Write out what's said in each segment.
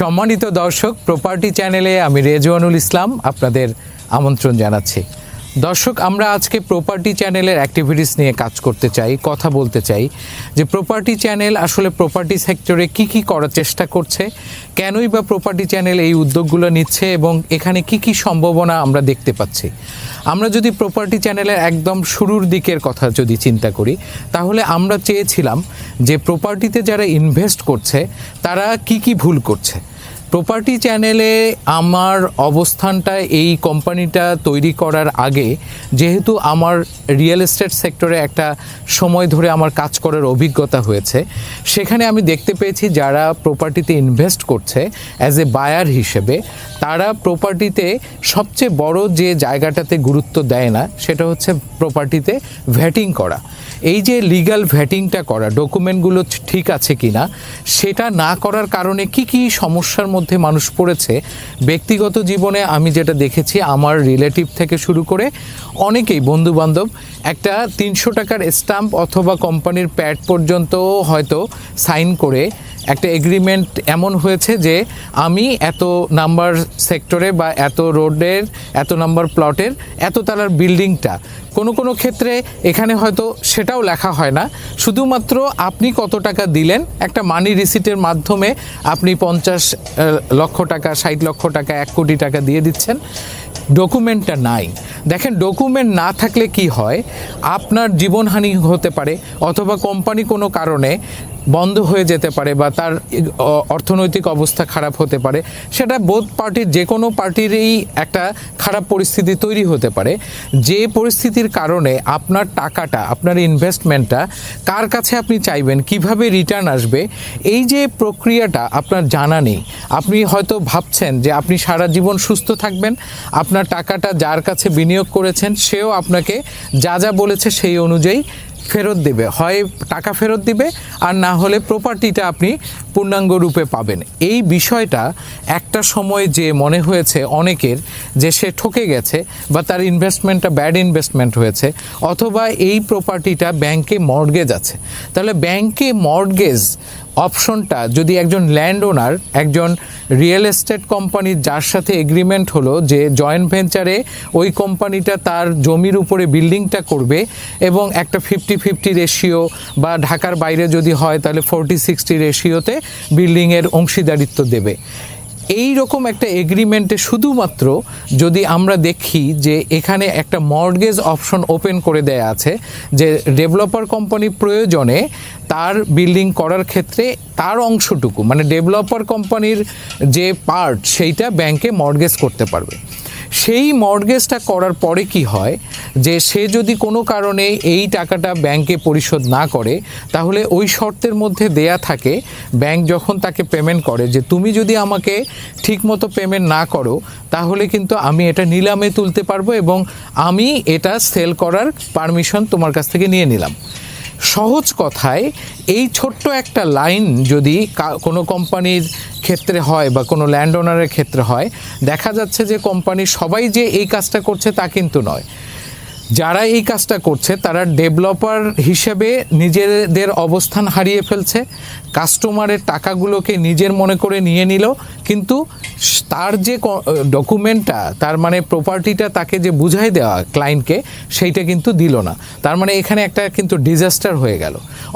সম্মানিত দর্শক প্রপার্টি চ্যানেলে আমি রেজওয়ানুল ইসলাম আপনাদের আমন্ত্রণ জানাচ্ছি। দর্শক, আমরা আজকে প্রপার্টি চ্যানেলের অ্যাক্টিভিটিস নিয়ে কাজ করতে চাই, কথা বলতে চাই যে প্রপার্টি চ্যানেল আসলে প্রপার্টি সেক্টরে কি কি করার চেষ্টা করছে, কেনই বা প্রপার্টি চ্যানেল এই উদ্যোগগুলো নিচ্ছে এবং এখানে কি কি সম্ভাবনা আমরা দেখতে পাচ্ছি। আমরা যদি প্রপার্টি চ্যানেলের একদম শুরুর দিকের কথা যদি চিন্তা করি, তাহলে আমরা চেয়েছিলাম যে প্রপার্টিতে যারা ইনভেস্ট করছে, তারা কি কি ভুল করছে। প্রপার্টি চ্যানেলে আমার অবস্থানটা এই কোম্পানিটা তৈরি করার আগে, যেহেতু আমার রিয়েল এস্টেট সেক্টরে একটা সময় ধরে আমার কাজ করার অভিজ্ঞতা হয়েছে, সেখানে আমি দেখতে পেয়েছি যারা প্রপার্টিতে ইনভেস্ট করছে অ্যাজ এ বায়ার হিসেবে, তারা প্রপার্টিতে সবচেয়ে বড় যে জায়গাটাতে গুরুত্ব দেয় না, সেটা হচ্ছে প্রপার্টিতে ভ্যাটিং করা। এই যে লিগ্যাল ভ্যাটিংটা করা ডকুমেন্টগুলো ঠিক আছে কিনা, সেটা না করার কারণে কি কি সমস্যার মধ্যে মানুষ পড়েছে। ব্যক্তিগত জীবনে আমি যেটা দেখেছি, আমার রিলেটিভ থেকে শুরু করে অনেকেই বন্ধু বান্ধব একটা তিনশো টাকার স্টাম্প অথবা কোম্পানির প্যাড পর্যন্ত হয়তো সাইন করে একটা এগ্রিমেন্ট এমন হয়েছে যে আমি এত নাম্বার সেক্টরে বা এত রোডের এত নাম্বার প্লটের এত তালার বিল্ডিংটা কোনো কোনো ক্ষেত্রে এখানে হয়তো সেটাও লেখা হয় না। শুধুমাত্র আপনি কত টাকা দিলেন, একটা মানি রিসিটের মাধ্যমে আপনি পঞ্চাশ লক্ষ টাকা ষাট লক্ষ টাকা এক কোটি টাকা দিয়ে দিচ্ছেন। ডকুমেন্টটা নাই। দেখেন, ডকুমেন্ট না থাকলে কি হয়? আপনার জীবনহানি হতে পারে অথবা কোম্পানি কোনো কারণে বন্ধ হয়ে যেতে পারে বা তার অর্থনৈতিক অবস্থা খারাপ হতে পারে। সেটা বোধ পার্টির যে কোনো পার্টিরই একটা খারাপ পরিস্থিতি তৈরি হতে পারে। যে পরিস্থিতির কারণে আপনার টাকাটা, আপনার ইনভেস্টমেন্টটা কার কাছে আপনি চাইবেন, কীভাবে রিটার্ন আসবে, এই যে প্রক্রিয়াটা আপনার জানা নেই। আপনি হয়তো ভাবছেন যে আপনি সারা জীবন সুস্থ থাকবেন আপনার টাকাটা যার কাছে বিনিয়োগ করেছেন, সেও আপনাকে যা যা বলেছে সেই অনুযায়ী ফেরত দেবে। হয় টাকা ফেরত দিবে, আর না হলে প্রপার্টিটা আপনি পূর্ণাঙ্গ রূপে পাবেন। এই বিষয়টা একটা সময় যে মনে হয়েছে অনেকের, যে সে ঠকে গেছে বা তার ইনভেস্টমেন্টটা ব্যাড ইনভেস্টমেন্ট হয়েছে, অথবা এই প্রপার্টিটা ব্যাংকে মর্গেজ আছে। তাহলে ব্যাংকে মর্গেজ অপশনটা, যদি একজন ল্যান্ড ওনার একজন রিয়েল এস্টেট কোম্পানির যার সাথে এগ্রিমেন্ট হলো যে জয়েন্ট ভেঞ্চারে ওই কোম্পানিটা তার জমির উপরে বিল্ডিংটা করবে এবং একটা ফিফটি ফিফটি রেশিও বা ঢাকার বাইরে যদি হয় তাহলে ফোরটি সিক্সটি রেশিওতে বিল্ডিংয়ের অংশীদারিত্ব দেবে। এই রকম একটা এগ্রিমেন্টে শুধুমাত্র যদি আমরা দেখি যে এখানে একটা মর্গেজ অপশন ওপেন করে দেয়া আছে, যে ডেভেলপার কোম্পানি প্রয়োজনে তার বিল্ডিং করার ক্ষেত্রে তার অংশটুকু মানে ডেভেলপার কোম্পানির যে পার্ট সেইটা ব্যাংকে মর্গেজ করতে পারবে। সেই মর্গেজটা করার পরে কি হয় যে সে যদি কোনো কারণে এই টাকাটা ব্যাংকে পরিশোধ না করে, তাহলে ওই শর্তের মধ্যে দেয়া থাকে, ব্যাংক যখন তাকে পেমেন্ট করে যে তুমি যদি আমাকে ঠিকমতো পেমেন্ট না করো, তাহলে কিন্তু আমি এটা নিলামে তুলতে পারব এবং আমি এটা সেল করার পারমিশন তোমার কাছ থেকে নিয়ে নিলাম। সহজ কথায় এই ছোট্ট একটা লাইন যদি কোনো কোম্পানির ক্ষেত্রে হয় বা কোনো ল্যান্ড ওনারের ক্ষেত্রে হয়, দেখা যাচ্ছে যে কোম্পানির সবাই যে এই কাজটা করছে তা কিন্তু নয়। যারা এই কাজটা করছে, তারা ডেভেলপার হিসেবে নিজেদের অবস্থান হারিয়ে ফেলছে, কাস্টমারের টাকাগুলোকে নিজের মনে করে নিয়ে নিল, কিন্তু তার যে ডকুমেন্টটা, তার মানে প্রপার্টিটা তাকে যে বুঝাই দেওয়া ক্লায়েন্টকে সেইটা কিন্তু দিল না। তার মানে এখানে একটা কিন্তু ডিজাস্টার হয়ে গেল।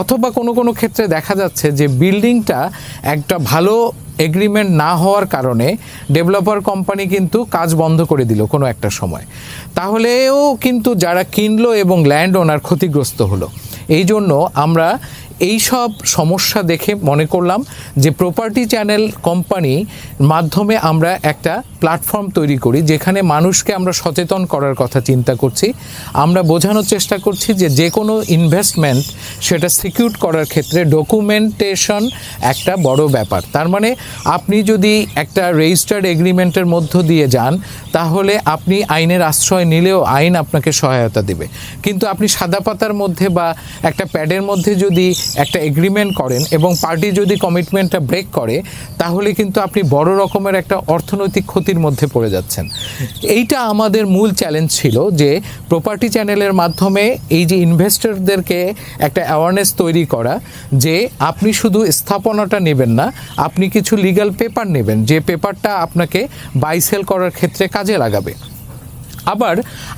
অথবা কোনো কোনো ক্ষেত্রে দেখা যাচ্ছে যে বিল্ডিংটা একটা ভালো এগ্রিমেন্ট না হওয়ার কারণে ডেভেলপার কোম্পানি কিন্তু কাজ বন্ধ করে দিল কোনো একটা সময়। তাহলেও কিন্তু যারা কিনলো এবং ল্যান্ড ওনার ক্ষতিগ্রস্ত হলো। এই জন্য আমরা এই সব সমস্যা দেখে মনে করলাম যে প্রপার্টি চ্যানেল কোম্পানি মাধ্যমে আমরা একটা প্ল্যাটফর্ম তৈরি করি, যেখানে মানুষকে আমরা সচেতন করার কথা চিন্তা করছি। আমরা বোঝানোর চেষ্টা করছি যে যে কোনো ইনভেস্টমেন্ট সেটা সিকিউর করার ক্ষেত্রে ডকুমেন্টেশন একটা বড় ব্যাপার। তার মানে আপনি যদি একটা রেজিস্টার্ড এগ্রিমেন্টের মধ্য দিয়ে যান, তাহলে আপনি আইনের আশ্রয় নিলেও আইন আপনাকে সহায়তা দেবে। কিন্তু আপনি সাদা পাতার মধ্যে বা একটা প্যাডের মধ্যে যদি একটা এগ্রিমেন্ট করেন এবং পার্টি যদি কমিটমেন্টটা ব্রেক করে, তাহলে কিন্তু আপনি বড় রকমের একটা অর্থনৈতিক ক্ষতির মধ্যে পড়ে যাচ্ছেন। এইটা আমাদের মূল চ্যালেঞ্জ ছিল যে প্রপার্টি চ্যানেলের মাধ্যমে এই যে ইনভেস্টরদেরকে একটা অ্যাওয়ারনেস তৈরি করা যে আপনি শুধু স্থাপনাটা নেবেন না, আপনি কিছু লিগ্যাল পেপার নেবেন, যে পেপারটা আপনাকে বাই সেল করার ক্ষেত্রে কাজে লাগাবে। আবার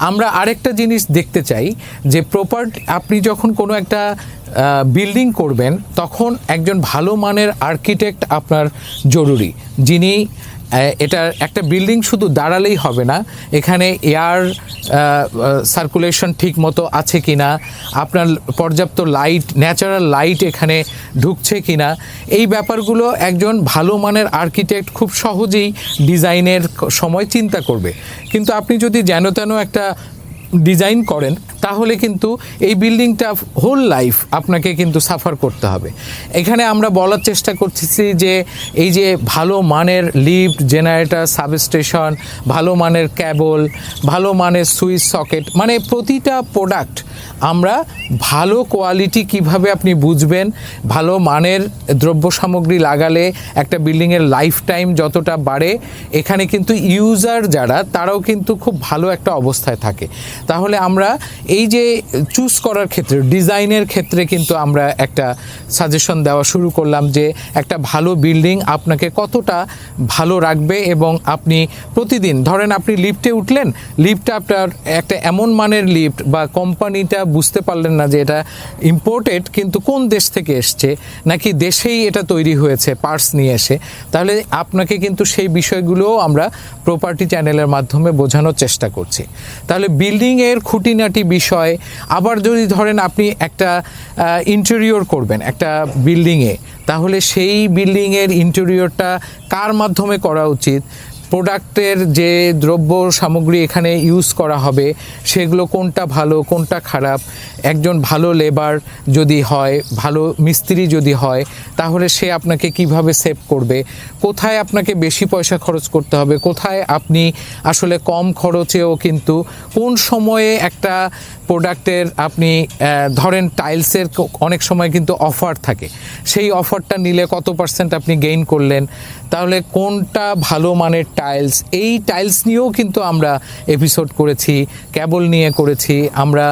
আমরা আরেকটা জিনিস দেখতে চাই, যে প্রপার আপনি যখন কোনো একটা বিল্ডিং করবেন, তখন একজন ভালো মানের আর্কিটেক্ট আপনার জরুরি, যিনি এটার একটা বিল্ডিং শুধু দাঁড়ালেই হবে না। এখানে এয়ার সার্কুলেশন ঠিক মতো আছে কি না, আপনার পর্যাপ্ত লাইট ন্যাচারাল লাইট এখানে ঢুকছে কি না। এই ব্যাপারগুলো একজন ভালো মানের আর্কিটেক্ট খুব সহজেই ডিজাইনের সময় চিন্তা করবে। কিন্তু আপনি যদি যেন তেন একটা ডিজাইন করেন, তাহলে কিন্তু এই বিল্ডিংটা হোল লাইফ আপনাকে কিন্তু সাফার করতে হবে। এখানে আমরা বলার চেষ্টা করতেছি যে এই যে ভালো মানের লিফট জেনারেটর সাবস্টেশন ভালো মানের ক্যাবল ভালো মানের সুইচ সকেট মানে প্রতিটা প্রোডাক্ট আমরা ভালো কোয়ালিটি কীভাবে আপনি বুঝবেন, ভালো মানের দ্রব্য সামগ্রী লাগালে একটা বিল্ডিংয়ের লাইফ টাইম যতটা বাড়ে, এখানে কিন্তু ইউজার যারা, তারাও কিন্তু খুব ভালো একটা অবস্থায় থাকে। তাহলে আমরা এই যে চুজ করার ক্ষেত্রে, ডিজাইনের ক্ষেত্রে কিন্তু আমরা একটা সাজেশন দেওয়া শুরু করলাম যে একটা ভালো বিল্ডিং আপনাকে কতটা ভালো রাখবে এবং আপনি প্রতিদিন, ধরেন আপনি লিফটে উঠলেন লিফটটা আপনার একটা এমন মানের লিফট বা কোম্পানিটা বুঝতে পারলেন না যে এটা ইম্পোর্টেড কিন্তু কোন দেশ থেকে এসছে, নাকি দেশেই এটা তৈরি হয়েছে পার্টস নিয়ে এসে, তাহলে আপনাকে কিন্তু সেই বিষয়গুলোও আমরা প্রপার্টি চ্যানেলের মাধ্যমে বোঝানোর চেষ্টা করছি। তাহলে বিল্ডিংয়ের খুঁটিনাটি বিষয়। আবার যদি ধরেন আপনি একটা ইন্টেরিয়র করবেন, একটা বিল্ডিংয়ে তাহলে সেই বিল্ডিংয়ের ইন্টেরিয়রটা কার মাধ্যমে করা উচিত? প্রোডাক্টের যে দ্রব্য সামগ্রী এখানে ইউজ করা হবে, সেগুলো কোনটা ভালো, কোনটা খারাপ, একজন ভালো লেবার যদি হয়, ভালো মিস্ত্রি যদি হয়, তাহলে সে আপনাকে কীভাবে সেভ করবে? কোথায় আপনাকে বেশি পয়সা খরচ করতে হবে? কোথায় আপনি আসলে কম খরচেও কিন্তু কোন সময়ে একটা প্রোডাক্টের আপনি ধরেন টাইলসের অনেক সময় কিন্তু অফার থাকে। সেই অফারটা নিলে কত পার্সেন্ট আপনি গেইন করলেন? তাহলে কোনটা ভালো মানের টাইলস এই টাইলস নিয়েও কিন্তু আমরা এপিসোড করেছি ক্যাবল নিয়ে করেছি। আমরা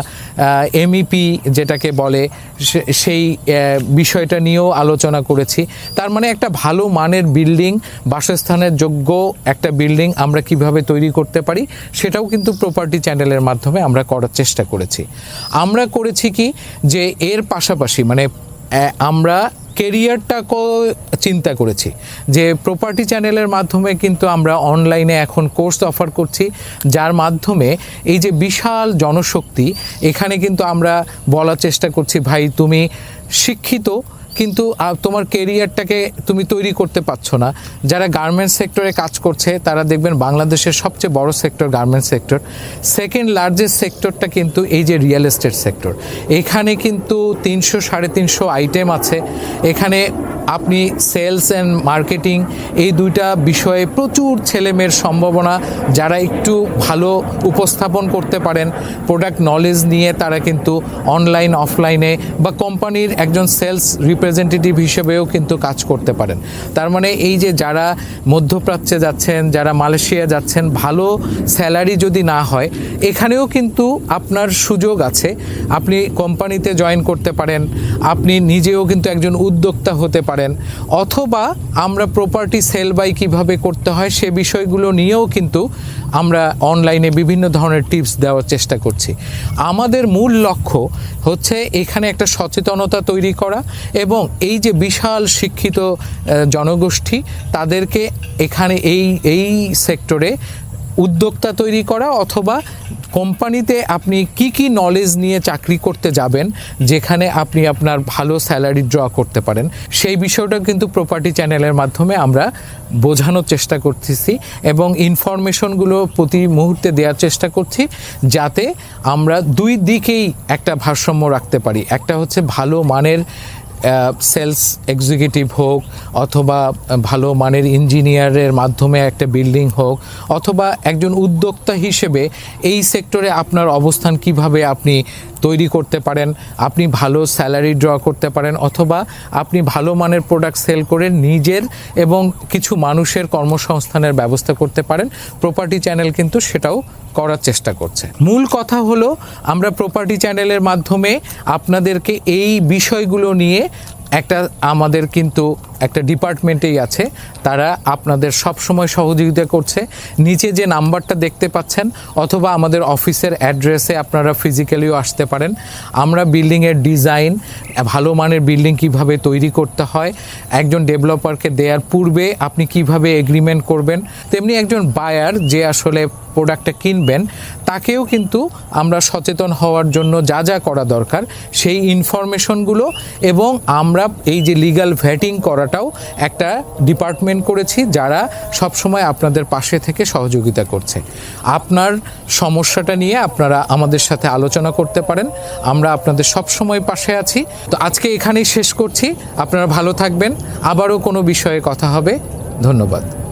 এমইপি যেটাকে বলে সেই বিষয়টা নিয়েও আলোচনা করেছি। তার মানে একটা ভালো মানের বিল্ডিং বাসস্থানের যোগ্য একটা বিল্ডিং আমরা কীভাবে তৈরি করতে পারি, সেটাও কিন্তু প্রপার্টি চ্যানেলের মাধ্যমে আমরা করার চেষ্টা করেছি। আমরা করেছি কি, যে এর পাশাপাশি মানে আমরা কেরিয়ারটাকেও চিন্তা করেছি। যে প্রপার্টি চ্যানেলের মাধ্যমে কিন্তু আমরা অনলাইনে এখন কোর্স অফার করছি, যার মাধ্যমে এই যে বিশাল জনশক্তি, এখানে কিন্তু আমরা বলার চেষ্টা করছি, ভাই, তুমি শিক্ষিত কিন্তু তোমার কেরিয়ারটাকে তুমি তৈরি করতে পারছ না। যারা গার্মেন্টস সেক্টরে কাজ করছে, তারা দেখবেন বাংলাদেশের সবচেয়ে বড় sector garments sector second largest সেক্টরটা কিন্তু এই যে রিয়েল এস্টেট সেক্টর এখানে কিন্তু তিনশো সাড়ে তিনশো আইটেম আছে। এখানে আপনি সেলস অ্যান্ড মার্কেটিং এই দুইটা বিষয়ে প্রচুর ছেলেমেয়ের সম্ভাবনা, যারা একটু ভালো উপস্থাপন করতে পারেন প্রোডাক্ট নলেজ নিয়ে তারা কিন্তু অনলাইন অফলাইনে বা কোম্পানির একজন সেলস রিপ্রেজেন্টেটিভ হিসেবেও কিন্তু কাজ করতে পারেন। তার মানে এই যে যারা মধ্যপ্রাচ্যে যাচ্ছেন, যারা মালয়েশিয়া যাচ্ছেন, ভালো স্যালারি যদি না হয়, এখানেও কিন্তু আপনার সুযোগ আছে। আপনি কোম্পানিতে জয়েন করতে পারেন, আপনি নিজেও কিন্তু একজন উদ্যোক্তা হতে পারেন। অথবা আমরা প্রপার্টি সেল বাই কীভাবে করতে হয় সে বিষয়গুলো নিয়েও কিন্তু আমরা অনলাইনে বিভিন্ন ধরনের টিপস দেওয়ার চেষ্টা করছি। আমাদের মূল লক্ষ্য হচ্ছে এখানে একটা সচেতনতা তৈরি করা এবং এই যে বিশাল শিক্ষিত জনগোষ্ঠী, তাদেরকে এখানে এই এই সেক্টরে উদ্যোক্তা তৈরি করা অথবা কোম্পানিতে আপনি কি কি নলেজ নিয়ে চাকরি করতে যাবেন, যেখানে আপনি আপনার ভালো স্যালারি ড্র করতে পারেন, সেই বিষয়টা কিন্তু প্রপার্টি চ্যানেলের মাধ্যমে আমরা বোঝানোর চেষ্টা করতেছি এবং ইনফরমেশনগুলো প্রতি মুহূর্তে দেওয়ার চেষ্টা করছি যাতে আমরা দুই দিকেই একটা ভারসাম্য রাখতে পারি। একটা হচ্ছে ভালো মানের সেলস এক্সিকিউটিভ হোক অথবা ভালো মানের ইঞ্জিনিয়ারের মাধ্যমে একটা বিল্ডিং হোক অথবা একজন উদ্যোক্তা হিসেবে এই সেক্টরে আপনার অবস্থান কীভাবে আপনি তৈরি করতে পারেন, আপনি ভালো স্যালারি ড্র করতে পারেন অথবা আপনি ভালো মানের প্রোডাক্ট সেল করে নিজের এবং কিছু মানুষের কর্মসংস্থানের ব্যবস্থা করতে পারেন। প্রপার্টি চ্যানেল কিন্তু সেটাও করার চেষ্টা করছে। মূল কথা হলো, আমরা প্রপার্টি চ্যানেলের মাধ্যমে আপনাদেরকে এই বিষয়গুলো নিয়ে একটা আমাদের কিন্তু একটা ডিপার্টমেন্টেই আছে, তারা আপনাদের সব সময় সহযোগিতা করছে। নিচে যে নাম্বারটা দেখতে পাচ্ছেন, অথবা আমাদের অফিসের অ্যাড্রেসে আপনারা ফিজিক্যালিও আসতে পারেন। আমরা বিল্ডিংয়ের ডিজাইন ভালো মানের বিল্ডিং কীভাবে তৈরি করতে হয়, একজন ডেভেলপারকে দেওয়ার পূর্বে আপনি কীভাবে এগ্রিমেন্ট করবেন, তেমনি একজন বায়ার যে আসলে প্রোডাক্টটা কিনবেন, তাকেও কিন্তু আমরা সচেতন হওয়ার জন্য যা যা করা দরকার, সেই ইনফরমেশনগুলো এবং আমরা এই যে লিগ্যাল ভ্যাটিং করাটাও একটা ডিপার্টমেন্ট করেছি যারা সবসময় আপনাদের পাশে থেকে সহযোগিতা করছে। আপনার সমস্যাটা নিয়ে আপনারা আমাদের সাথে আলোচনা করতে পারেন, আমরা আপনাদের সব সময় পাশে আছি। তো আজকে এখানেই শেষ করছি, আপনারা ভালো থাকবেন, আবারও কোনো বিষয়ে কথা হবে, ধন্যবাদ।